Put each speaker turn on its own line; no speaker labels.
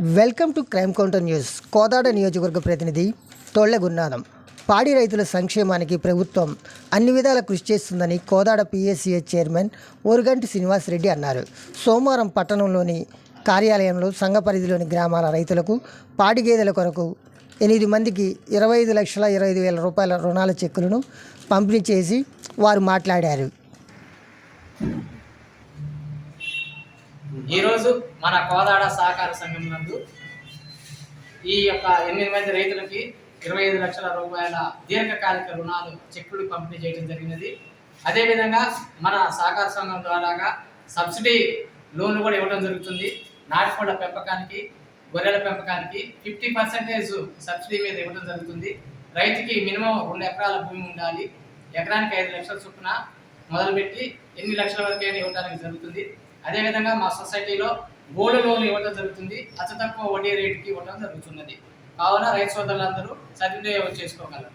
Welcome to crime counter news. Kodad నియోజకవర్గ ప్రతినిధి తోళ్ళ గురునాథం పాడి రైతుల సంక్షేమానికి ప్రభుత్వం అన్ని విధాల కృషి చేస్తుందని కోదాడ పిఎస్సిఎస్ చైర్మన్ ఓరుగంటి శ్రీనివాసరెడ్డి అన్నారు. సోమవారం పట్టణంలోని కార్యాలయంలో సంఘ పరిధిలోని గ్రామాల రైతులకు పాడి గేదెల కొరకు ఎనిమిది మందికి ఇరవై ఐదు లక్షల ఇరవై ఐదు వేల రూపాయల రుణాల చెక్కులను పంపిణీ చేసి వారు మాట్లాడారు.
ఈరోజు మన కోదాడ సహకార సంఘం నందు ఈ యొక్క ఎనిమిది మంది రైతులకి ఇరవై ఐదు లక్షల రూపాయల దీర్ఘకాలిక రుణాలు చెక్కులు పంపిణీ చేయడం జరిగినది. అదేవిధంగా మన సహకార సంఘం ద్వారాగా సబ్సిడీ లోన్లు కూడా ఇవ్వడం జరుగుతుంది. నాటుకోళ్ళ పెంపకానికి గొర్రెల పెంపకానికి ఫిఫ్టీ పర్సెంటేజ్ సబ్సిడీ మీద ఇవ్వడం జరుగుతుంది. రైతుకి మినిమం రెండు ఎకరాల భూమి ఉండాలి. ఎకరానికి ఐదు లక్షల చొప్పున మొదలుపెట్టి ఎన్ని లక్షల వరకైనా ఇవ్వడానికి జరుగుతుంది. అదేవిధంగా మా సొసైటీలో గోల్డ్ లోన్ ఇవ్వడం జరుగుతుంది. అతి తక్కువ వడ్డీ రేటుకి ఇవ్వడం జరుగుతున్నది. కావున రైతు సోదరులందరూ సద్వినియోగం చేసుకోగలరు.